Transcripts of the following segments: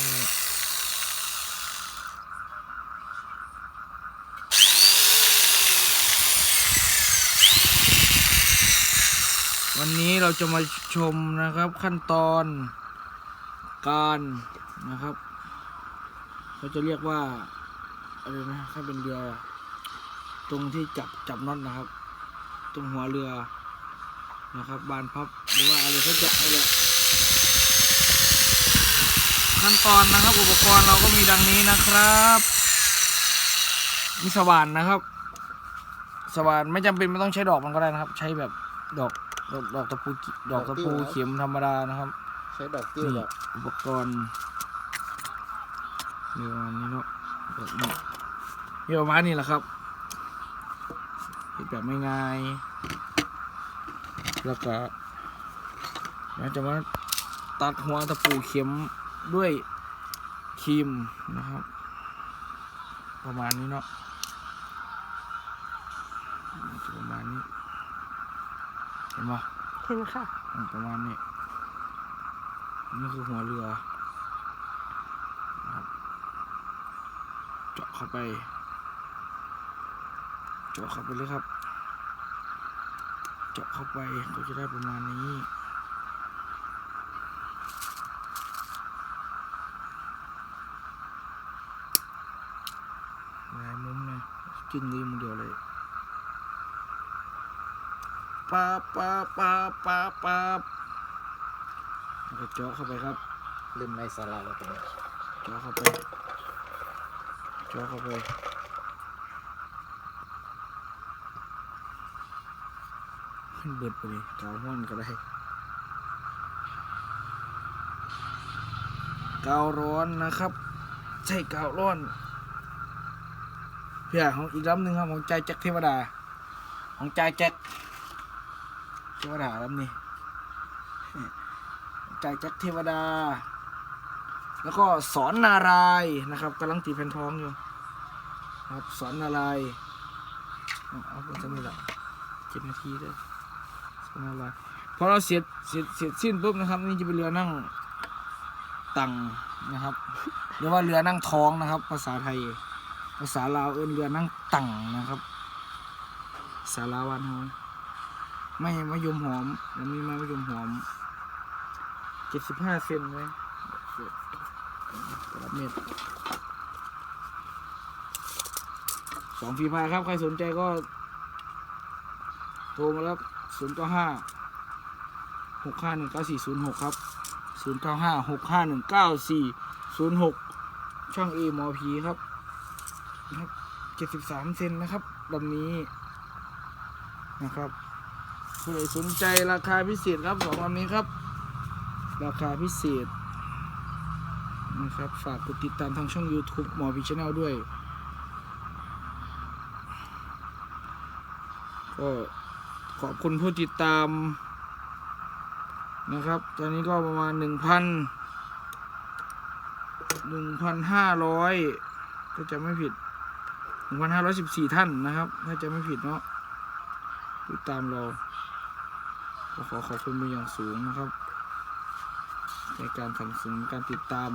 วันนี้เราจะมาชมนะครับขั้นตอนการนะครับเขาจะเรียกว่าอะไรนะถ้าเป็นเรือ ตรงที่จับจับน็อตนะครับ ตรงหัวเรือนะครับ บานพับหรือว่าอะไรเขาจะอะไรแหละ ขั้นตอนนะครับ อุปกรณ์เราก็มีดังนี้นะครับ มีสว่านนะครับ สว่านไม่จำเป็นไม่ต้องใช้ดอกมันก็ได้นะครับ ใช้แบบดอกดอกดอกตะปูกิดอกตะปูเข็มธรรมดานะครับ ใช้ดอกติ้วนี่แบบอุปกรณ์มีประมาณนี้เนาะแบบนี้มีประมาณนี้แหละครับเฮ็ดแบบไม่ง่ายแล้วก็เราจะมาตัดหัวตะปูเข็ม ด้วยครีมนะครับ ประมาณนี้เนาะจะประมาณนี้ เห็นปะเห็นค่ะอืมประมาณนี้ นี่คือหัวเรือนะครับเจาะเข้าไป เจาะเข้าไปเลยครับ เจาะเข้าไปก็จะได้ประมาณนี้ หลายมุม เลยจิ้งดีมุมเดียวเลยปาบปาบปาบปาบปาบแล้วก็เจาะเข้าไปครับลืมในสาราเราตรงนี้เจาะเข้าไปเจาะเข้าไปมันเบิดไปเลยกาวห้อนก็ได้กาวร้อนนะครับ ใช่กาวร้อน เพื่อของอีกลำหนึ่งครับของใจแจ็คเทวดา ของใจแจ็คเทวดาลำนี้ใจแจ็คเทวดา แล้วก็สอนนารายณ์นะครับกำลังตีแผ่นท้องอยู่ครับสอนนารายณ์เอาไปจะไม่ละเจ็ดนาทีเลยสอนนารายณ์พอเราเสร็จเสร็จเสร็จสิ้นปุ๊บนะครับนี่จะเป็นเรือนั่งตังนะครับเรียกว่าเรือนั่งท้องนะครับ ภาษาไทย ภาษาลาวเอิ้นเรือนั่งตังนะครับภาษาลาววันเฮาไม่มะยมหอมแล้วมีไม้มะยมหอมเจ็ดสิบห้าเซนเลยตลับเมตรสองฝีพายครับ ใครสนใจก็ โทรมาแล้วศูนย์เก้าห้าหกห้าหนึ่งเก้าสี่ศูนย์หกครับศูนย์เก้าห้าหกห้าหนึ่งเก้าสี่ศูนย์หกช่องเอมอพีครับ นะครับเจ็ดสิบสามเซนนะครับลำนี้นะครับผู้ใดสนใจราคาพิเศษครับสองลำนี้ครับ ราคาพิเศษนะครับฝากกดติดตามทางช่อง YouTube หมอพีชแนลด้วย ก็ขอบคุณผู้ติดตามนะครับ ตอนนี้ก็ประมาณ 1,000 1,500ถ้าจะไม่ผิด 1,514 ท่านนะครับ ถ้าจะไม่ผิดเนาะติดตามเราก็ขอขอบคุณเป็นอย่างสูงนะครับ ในการสิ่งการติดตาม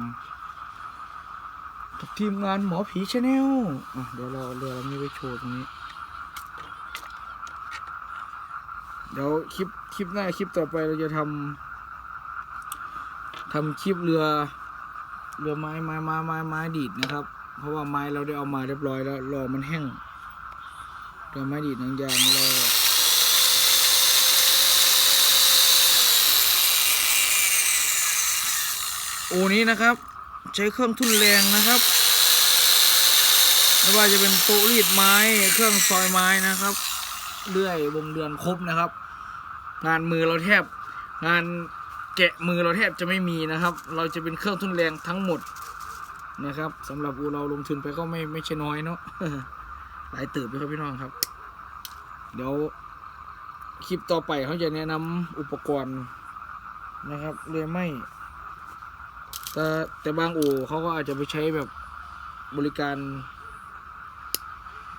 กับทีมงานหมอผีชาแนลเดี๋ยวเราเอเรือลำนี้ไปโชว์ตรงนี้ เดี๋ยวคลิปคลิปหน้าคลิปต่อไปเราจะทำทำคลิปเรือ เรือไม้ไม้ไม้ไม้ไม้ดีดนะครับ ราะว่าไม้เราได้เอามาเรียบร้อยแล้วรอมันแห้งเรือไม้ดีดหนังยางรอโอนี้นะครับ ใช้เครื่องทุ่นแรงนะครับไม่ว่าจะเป็นโต๊ะรีดไม้เครื่องซอยไม้นะครับเลื่อยวงเดือนครบนะครับ งานมือเราแทบงานแกะมือเราแทบจะไม่มีนะครับ เราจะเป็นเครื่องทุ่นแรงทั้งหมด นะครับสำหรับอูเราลงทุนไปก็ไม่ไม่ใช่น้อยเนาะหลายตื่นไปครับพี่น้องครับ เดี๋ยวคลิปต่อไปเขาจะแนะนำอุปกรณ์นะครับเรือไม่ แต่แต่บางอู่เขาก็อาจจะไปใช้แบบบริการ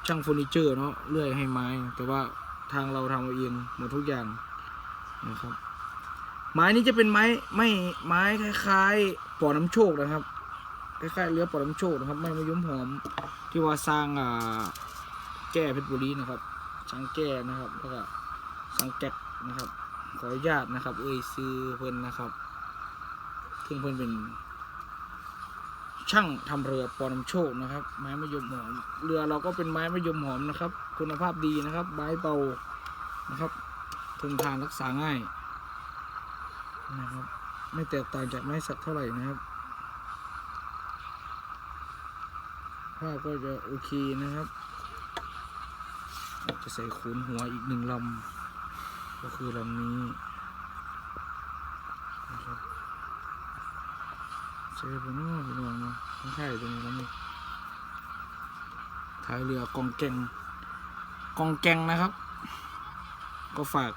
ช่างเฟอร์นิเจอร์เนาะเลื่อยให้ไม้ แต่ว่าทางเราทำเอาเองหมดทุกอย่างนะครับ ไม้นี้จะเป็นไม้ไม่ไม้คล้ายๆปอน้ำโชคนะครับ ล้ายๆเรือปอดน้ำโชคนะครับ ไม้มะยมหอมที่ว่าสร้างอ่าแก้เพชรบุรีนะครับช้างแก้นะครับแล้วก็สังแกกนะครับ ขออนุญาตนะครับ เอ้ยซื้อเพิ่นนะครับซึ่งเพิ่นเป็น ช่างทำเรือปอน้ำโชคนะครับ ไม้มะยมหอม เรือเราก็เป็นไม้มะยมหอมนะครับ คุณภาพดีนะครับไม้เบานะครับทนทานรักษาง่ายนะครับ ไม่แตกต่างจากไม้สักเท่าไหร่นะครับาพก็จะโอเคนะครับ จะใส่ขนหัวอีกหนึ่งลำก็คือลำนี้นะครับเจอผมว่าพี่น้องนะต้องถ่ายตรงนี้แล้วนี่ท้ายเรือกองแกงกองแกงนะครับ ก็ฝาก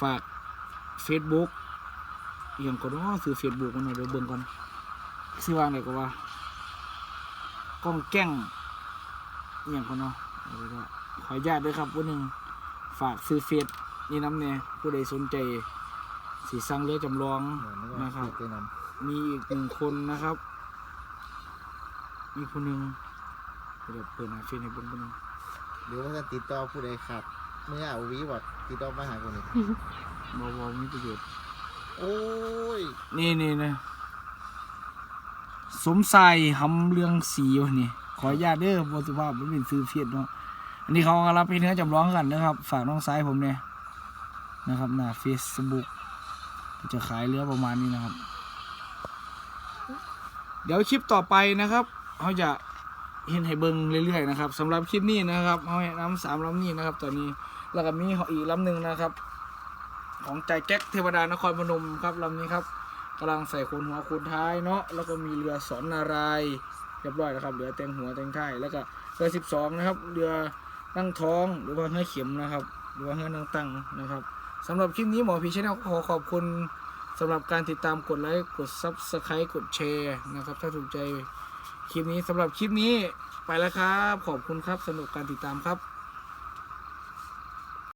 ฝาก Facebook อย่างก็เนาะซื้อ Facebook มันหน่อยเดี๋ยวเบิ่งก่อนซื้อวางไหนก็ว่า กองแกงอหย่างก็เนาะเอาไว้ก็ขออนุญาตด้วยครับวันหนึ่งฝากซื้อเฟซนี่น้ำเนี่ยผู้ใดสนใจสีสั่งเรือจำลองเหมือนนะครับติดไปนมีอีกหนึ่งคนนะครับ มีคนหนึ่งเดี๋ยวเปิดหาเฟซให้เบิ่งคนหนึ่งำหรือว่าจะติดต่อผู้ใดขาดเมื่อเอาวีวัดติดต่อมาหาคนนี้บอบอมีประโยชน์โอ้ย นี่นี่นะ สมใส่หำเรืองสีวะนี่ขออนุญาตเด้อบสุภาพมันเป็นซื้อเฟียดเนาะอันนี้เขากำลังเป็นเนื้อจำลองกันนะครับ ฝากน้องซ้ายผมเนี่ยนะครับหน้าเฟซบุ๊กจะขายเรือประมาณนี้นะครับ เดี๋ยวคลิปต่อไปนะครับเขาจะเห็นให้เบิ่งเรื่อยๆนะครับสำหรับคลิปนี้นะครับเขาให้น้ำสามลำนี้นะครับ ตอนนี้แล้วก็มีอีกลำหนึ่งนะครับ ของใจแก๊กเทวดานครพนมครับลำนี้ครับ กำลังใส่คนหัวคนท้ายเนาะแล้วก็มีเรือสอนนารายเรียบร้อยแล้วครับเรือแต่งหัวแต่งท้ายแล้วก็เรือสิบสองนะครับเรือนั่งท้องหรือว่าเฮือเข็มนะครับ หรือว่าเฮือนั่งตั้งนะครับสำหรับคลิปนี้หมอพีชแนลขอขอบคุณสำหรับการติดตามกดไลค์กดซับสไครต์กดแชร์นะครับ ถ้าถูกใจคลิปนี้สำหรับคลิปนี้ไปแล้วครับ ขอบคุณครับสำหรับการติดตามครับ